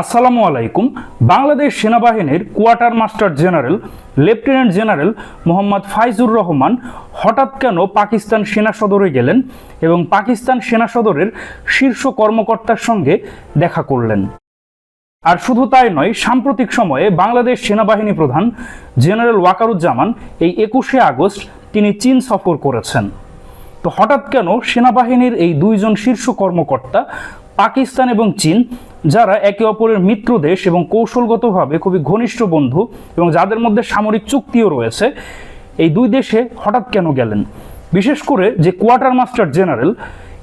আসসালামু আলাইকুম। বাংলাদেশ সেনাবাহিনীর quarter master general, lieutenant general Mohammad Faizur Rahman হঠাৎ কেন পাকিস্তান সেনা সদরে গেলেন এবং পাকিস্তান সেনা সদরের শীর্ষ কর্মকর্তার সঙ্গে দেখা করলেন। আর শুধু তাই নয়, সাম্প্রতিক সময়ে বাংলাদেশ সেনাবাহিনী প্রধান জেনারেল ওয়াকারুজ্জামান এই একুশে আগস্ট তিনি চীন সফর করেছেন। তো হঠাৎ কেন সেনাবাহিনীর এই দুইজন শীর্ষ কর্মকর্তা পাকিস্তান এবং চীন, যারা একে অপরের মিত্র দেশ এবং কৌশলগতভাবে খুবই ঘনিষ্ঠ বন্ধু এবং যাদের মধ্যে সামরিক চুক্তিও রয়েছে, এই দুই দেশে হঠাৎ কেন গেলেন? বিশেষ করে যে কোয়ার্টার মাস্টার জেনারেল,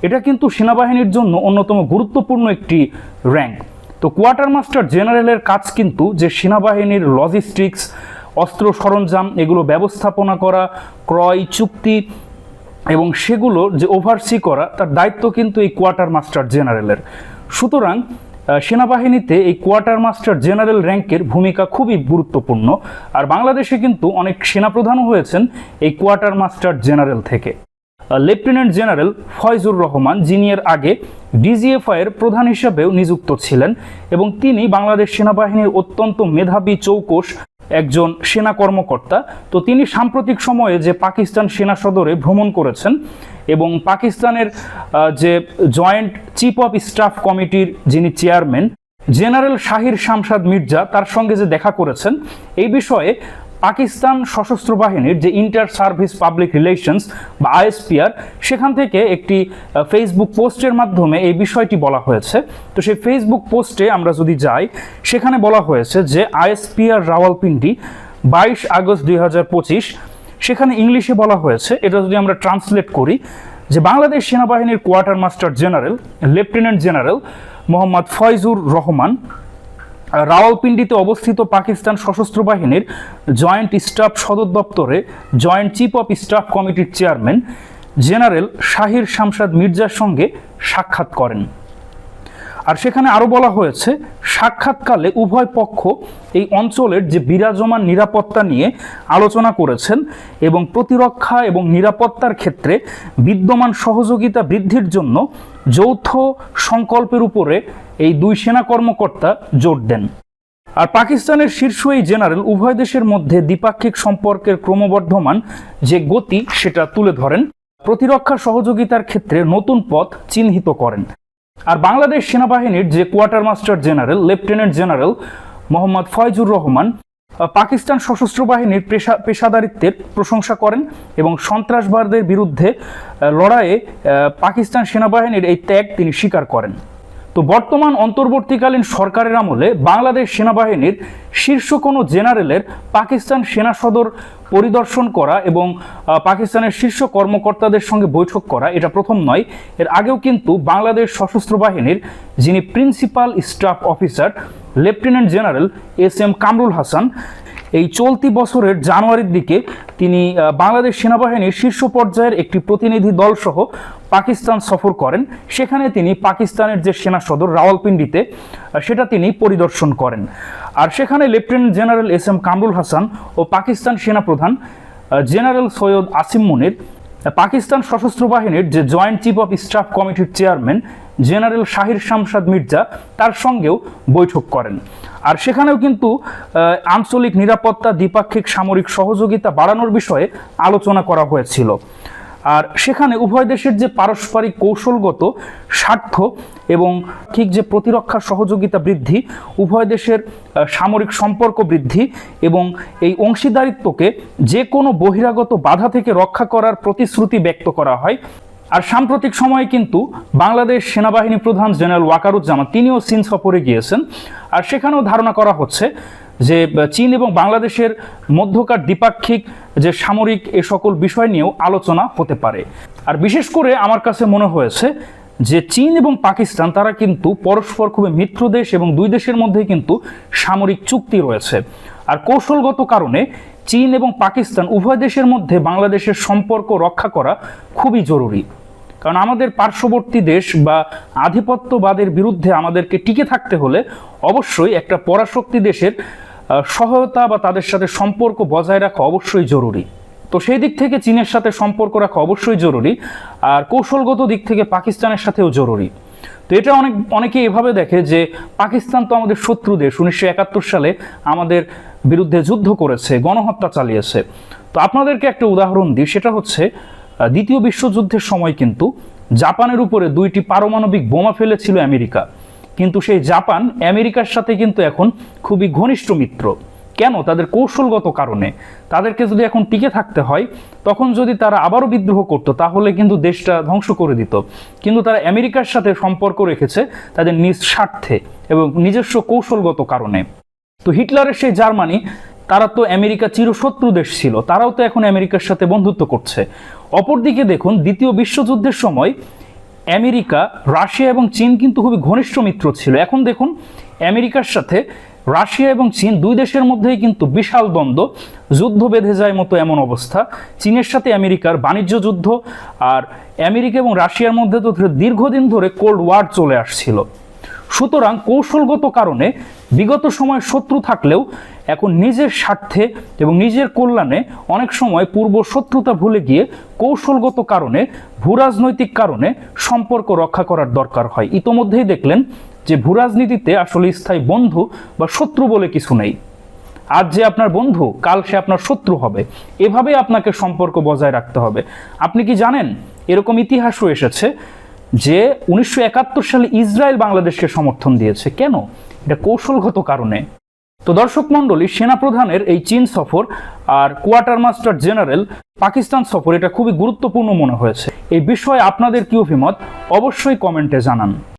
এটা কিন্তু সেনাবাহিনীর জন্য অন্যতম গুরুত্বপূর্ণ একটি র্যাঙ্ক। তো কোয়ার্টার মাস্টার জেনারেলের কাজ কিন্তু যে সেনাবাহিনীর লজিস্টিক্স, অস্ত্র সরঞ্জাম, এগুলো ব্যবস্থাপনা করা, ক্রয়, চুক্তি এবং সেগুলো যে ওভারসি করা, তার দায়িত্ব কিন্তু এই কোয়ার্টার মাস্টার জেনারেলের সুতরাং সেনাবাহিনীতে এই কোয়ার্টার মাস্টার জেনারেল র্যাঙ্কের ভূমিকা খুবই গুরুত্বপূর্ণ। আর বাংলাদেশে কিন্তু অনেক সেনাপ্রধানও হয়েছেন এই কোয়ার্টার মাস্টার জেনারেল থেকে। লেফটেন্যান্ট জেনারেল ফয়জুর রহমান, যিনি এর আগে ডিজিএফআই এর প্রধান হিসাবেও নিযুক্ত ছিলেন এবং তিনি বাংলাদেশ সেনাবাহিনীর অত্যন্ত মেধাবী চৌকস একজন সেনা কর্মকর্তা। তো তিনি সাম্প্রতিক সময়ে যে পাকিস্তান সেনা সদরে ভ্রমণ করেছেন এবং পাকিস্তানের যে জয়েন্ট চিফ অফ স্টাফ কমিটির যিনি চেয়ারম্যান, জেনারেল শাহির শামসাদ মির্জা, তার সঙ্গে যে দেখা করেছেন, এই বিষয়ে পাকিস্তান সশস্ত্র বাহিনীর যে ইন্টার সার্ভিস পাবলিক রিলেশনস বা আইএসপিআর সেখান থেকে একটি ফেসবুক পোস্টের মাধ্যমে এই বিষয়টি বলা হয়েছে। তো সেই ফেসবুক পোস্টে আমরা যদি যাই, সেখানে বলা হয়েছে যে আইএসপিআর রাওয়ালপিন্ডি বাইশ আগস্ট দুই হাজার পঁচিশ, সেখানে ইংলিশে বলা হয়েছে, এটা যদি আমরা ট্রান্সলেট করি, যে বাংলাদেশ সেনাবাহিনীর quarter master general, lieutenant general Mohammad Faizur Rahman রাওয়ালপিন্ডিতে অবস্থিত পাকিস্তান সশস্ত্র বাহিনীর জয়েন্ট স্টাফ সদর দপ্তরে জয়েন্ট চিফ অফ স্টাফ কমিটির চেয়ারম্যান জেনারেল শাহির শামসাদ মির্জার সঙ্গে সাক্ষাৎ করেন। আর সেখানে আরও বলা হয়েছে, সাক্ষাৎকালে উভয় পক্ষ এই অঞ্চলের যে বিরাজমান নিরাপত্তা নিয়ে আলোচনা করেছেন এবং প্রতিরক্ষা এবং নিরাপত্তার ক্ষেত্রে বিদ্যমান সহযোগিতা বৃদ্ধির জন্য যৌথ সংকল্পের উপরে এই দুই সেনা কর্মকর্তা জোর দেন। আর পাকিস্তানের শীর্ষ এই জেনারেল উভয় দেশের মধ্যে দ্বিপাক্ষিক সম্পর্কের ক্রমবর্ধমান যে গতি সেটা তুলে ধরেন, প্রতিরক্ষা সহযোগিতার ক্ষেত্রে নতুন পথ চিহ্নিত করেন। আর বাংলাদেশ সেনাবাহিনীর যে quarter master general, lieutenant general Mohammad Faizur Rahman Pakistan সশস্ত্র বাহিনীর পেশা পেশাদারিত্বের প্রশংসা করেন এবং সন্ত্রাসবাদের বিরুদ্ধে লড়াইয়ে পাকিস্তান সেনাবাহিনীর এই ত্যাগ তিনি স্বীকার করেন। তো বর্তমান অন্তর্বর্তীকালীন সরকারের আমলে বাংলাদেশ সেনাবাহিনীর শীর্ষ কোনো জেনারেলের পাকিস্তান সেনা সদর পরিদর্শন করা এবং পাকিস্তানের শীর্ষ কর্মকর্তাদের সঙ্গে বৈঠক করা এটা প্রথম নয়। এর আগেও কিন্তু বাংলাদেশ সশস্ত্র বাহিনীর যিনি principal staff officer lieutenant general S M Kamrul Hasan এই চলতি বছরের জানুয়ারির দিকে তিনি বাংলাদেশ সেনাবাহিনীর শীর্ষ পর্যায়ের একটি প্রতিনিধি দল সহ পাকিস্তান সফর করেন। সেখানে তিনি পাকিস্তানের যে সেনা সদর রাওয়ালপিন্ডিতে সেটা তিনি পরিদর্শন করেন। আর সেখানে lieutenant general S M Kamrul Hasan ও পাকিস্তান সেনাপ্রধান জেনারেল সৈয়দ আসিম মুনির। পাকিস্তান সশস্ত্র বাহিনীর যে জয়েন্ট চিফ অফ স্টাফ কমিটির চেয়ারম্যান জেনারেল শাহির শামসাদ মির্জা তার সঙ্গেও বৈঠক করেন। আর সেখানেও কিন্তু আঞ্চলিক নিরাপত্তা, দ্বিপাক্ষিক সামরিক সহযোগিতা বাড়ানোর বিষয়ে আলোচনা করা হয়েছিল। আর সেখানে উভয় দেশের যে পারস্পরিক কৌশলগত স্বার্থ এবং ঠিক যে প্রতিরক্ষা সহযোগিতা বৃদ্ধি, উভয় দেশের সামরিক সম্পর্ক বৃদ্ধি এবং এই অংশীদারিত্বকে যে কোনো বহিরাগত বাধা থেকে রক্ষা করার প্রতিশ্রুতি ব্যক্ত করা হয় আর সাম্প্রতিক সময়ে কিন্তু বাংলাদেশ সেনাবাহিনী প্রধান জেনারেল ওয়াকারুজ্জামান, তিনিও চীন সফরে গিয়েছেন। আর সেখানেও ধারণা করা হচ্ছে যে, চীন এবং বাংলাদেশের মধ্যকার দ্বিপাক্ষিক যে সামরিক এ সকল বিষয় নিয়েও আলোচনা হতে পারে। আর বিশেষ করে আমার কাছে মনে হয়েছে যে, চীন এবং পাকিস্তান, তারা কিন্তু পরস্পর খুবই মিত্র দেশ এবং দুই দেশের মধ্যে কিন্তু সামরিক চুক্তি রয়েছে। আর কৌশলগত কারণে চীন এবং পাকিস্তান উভয় দেশের মধ্যে বাংলাদেশের সম্পর্ক রক্ষা করা খুবই জরুরি। কারণ আমাদের পার্শ্ববর্তী দেশ বা আধিপত্যবাদের বিরুদ্ধে আমাদেরকে টিকে থাকতে হলে অবশ্যই একটা পরাশক্তি দেশের সহায়তা বা তাদের সাথে সম্পর্ক বজায় রাখা অবশ্যই জরুরি। তো সেই দিক থেকে চীনের সাথে সম্পর্ক রাখা অবশ্যই জরুরি আর কৌশলগত দিক থেকে পাকিস্তানের সাথেও জরুরি। তো এটা অনেক অনেকে এভাবে দেখে যে পাকিস্তান তো আমাদের শত্রু দেশ। উনিশশো একাত্তর সালে আমাদের বিরুদ্ধে যুদ্ধ করেছে, গণহত্যা চালিয়েছে। তো আপনাদেরকে একটা উদাহরণ দিই, সেটা হচ্ছে দ্বিতীয় বিশ্বযুদ্ধের সময় কিন্তু জাপানের উপরে দুইটি পারমাণবিক বোমা ফেলেছিল আমেরিকা। কিন্তু সেই জাপান আমেরিকার সাথে কিন্তু এখন খুবই ঘনিষ্ঠ মিত্র। কেন? তাদের কৌশলগত কারণে। তাদেরকে যদি এখন টিকে থাকতে হয়, তখন যদি তারা আবারও বিদ্রোহ করত, তাহলে কিন্তু দেশটা ধ্বংস করে দিত। কিন্তু তারা আমেরিকার সাথে সম্পর্ক রেখেছে তাদের নিজ স্বার্থে এবং নিজস্ব কৌশলগত কারণে। তো হিটলারের সেই জার্মানি তারা তো আমেরিকা চিরশত্রু দেশ ছিল, তারাও তো এখন আমেরিকার সাথে বন্ধুত্ব করছে। অপরদিকে দেখুন, দ্বিতীয় বিশ্বযুদ্ধের সময় আমেরিকা, রাশিয়া এবং চীন কিন্তু খুবই ঘনিষ্ঠ মিত্র ছিল। এখন দেখুন, আমেরিকার সাথে রাশিয়া এবং চীন দুই দেশের মধ্যেই কিন্তু বিশাল দ্বন্দ্ব। যুদ্ধ বেঁধে যায় মতো এমন অবস্থা। চীনের সাথে আমেরিকার বাণিজ্য যুদ্ধ, আর আমেরিকা এবং রাশিয়ার মধ্যে তো দীর্ঘদিন ধরে কোল্ড ওয়ার চলে আসছিল। সুতরাং কৌশলগত কারণে বিগত সময় শত্রু থাকলেও এখন নিজের স্বার্থে এবং নিজের কল্যাণে অনেক সময় পূর্ব শত্রুতা ভুলে গিয়ে কৌশলগত কারণে, ভূরাজনৈতিক কারণে সম্পর্ক রক্ষা করার দরকার হয়। ইতোমধ্যেই দেখলেন যে ভূরাজনীতিতে আসলে স্থায়ী বন্ধু বা শত্রু বলে কিছু নেই। আজ যে আপনার বন্ধু, কাল সে আপনার শত্রু হবে। এভাবে আপনাকে সম্পর্ক বজায় রাখতে হবে। আপনি কি জানেন, এরকম ইতিহাসও এসেছে যে উনিশশো একাত্তর সালে ইসরায়েল বাংলাদেশকে সমর্থন দিয়েছে। কেন? এটা কৌশলগত কারণে। তো দর্শক মণ্ডলী, সেনাপ্রধানের এই চীন সফর আর কোয়ার্টার মাস্টার জেনারেল পাকিস্তান সফর, এটা খুবই গুরুত্বপূর্ণ মনে হয়েছে। এই বিষয়ে আপনাদের কি অভিমত? অবশ্যই কমেন্টে জানান।